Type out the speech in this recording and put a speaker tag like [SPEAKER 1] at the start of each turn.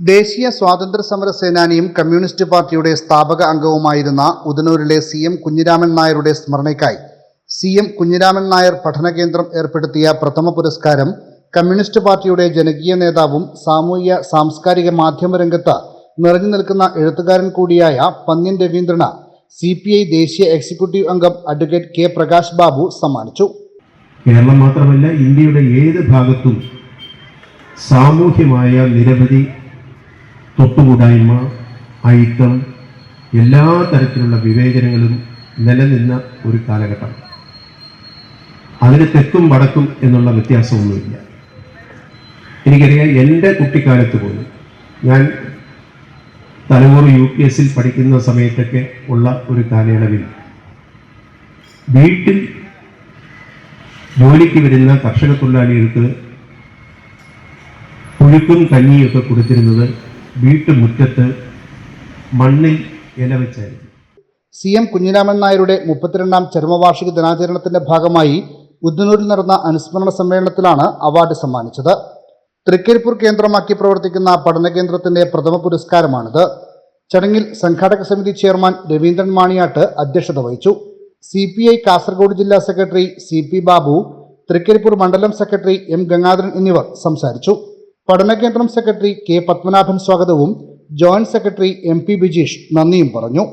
[SPEAKER 1] ദേശീയ സ്വാതന്ത്ര്യ സമര സേനാനിയും കമ്മ്യൂണിസ്റ്റ് പാർട്ടിയുടെ സ്ഥാപക അംഗവുമായിരുന്ന ഉദനൂരിലെ സി എം കുഞ്ഞിരാമൻ നായരുടെ സ്മരണയ്ക്കായി സി എം കുഞ്ഞിരാമൻ നായർ പഠന കേന്ദ്രം ഏർപ്പെടുത്തിയ പ്രഥമ പുരസ്കാരം കമ്മ്യൂണിസ്റ്റ് പാർട്ടിയുടെ ജനകീയ നേതാവും സാമൂഹ്യ സാംസ്കാരിക മാധ്യമ രംഗത്ത് നിറഞ്ഞു നിൽക്കുന്ന എഴുത്തുകാരൻ കൂടിയായ പന്ന്യൻ രവീന്ദ്രന് സി പി ഐ ദേശീയ എക്സിക്യൂട്ടീവ് അംഗം അഡ്വക്കേറ്റ് കെ പ്രകാശ് ബാബു സമ്മാനിച്ചു.
[SPEAKER 2] കേരളം മാത്രമല്ല ഇന്ത്യയുടെ ഏത് ഭാഗത്തും സാമൂഹ്യമായ നിരവധി തൊട്ടുകൂടായ്മ അയിത്തം എല്ലാ തരത്തിലുള്ള വിവേചനങ്ങളും നിലനിന്ന ഒരു കാലഘട്ടം. അതിന് തെക്കും വടക്കും എന്നുള്ള വ്യത്യാസമൊന്നുമില്ല. എനിക്കറിയാം എന്റെ കുട്ടിക്കാലത്ത് പോലും ഞാൻ തലമുറ യു പി എസിൽ പഠിക്കുന്ന സമയത്തൊക്കെ ഉള്ള ഒരു കാലയളവിൽ വീട്ടിൽ ജോലിക്ക് വരുന്ന കർഷക തൊഴിലാളികൾക്ക് പുഴുക്കും കഞ്ഞിയൊക്കെ കൊടുത്തിരുന്നത് വീട്ടുമുറ്റത്ത് മണ്ണിൽ ഇലവച്ചായിരുന്നു
[SPEAKER 1] സി എം കുഞ്ഞിരാമൻ നായരുടെ മുപ്പത്തിരണ്ടാം ചരമവാർഷിക ദിനാചരണത്തിന്റെ ഭാഗമായി ഉദ്ദനൂരിൽ നടന്ന അനുസ്മരണ സമ്മേളനത്തിലാണ് അവാർഡ് സമ്മാനിച്ചത്. തൃക്കരിപ്പൂർ കേന്ദ്രമാക്കി പ്രവർത്തിക്കുന്ന പഠന കേന്ദ്രത്തിന്റെ പ്രഥമ പുരസ്കാരമാണിത്. ചടങ്ങിൽ സംഘാടക സമിതി ചെയർമാൻ രവീന്ദ്രൻ മാണിയാട്ട് അധ്യക്ഷത വഹിച്ചു. സി പി ഐ കാസർഗോഡ് ജില്ലാ secretary C P Babu Trikaripur മണ്ഡലം സെക്രട്ടറി എം ഗംഗാധരൻ എന്നിവർ സംസാരിച്ചു. പഠനകേന്ദ്രം സെക്രട്ടറി കെ പത്മനാഭൻ സ്വാഗതവും joint secretary M P Bijeesh നന്ദിയും പറഞ്ഞു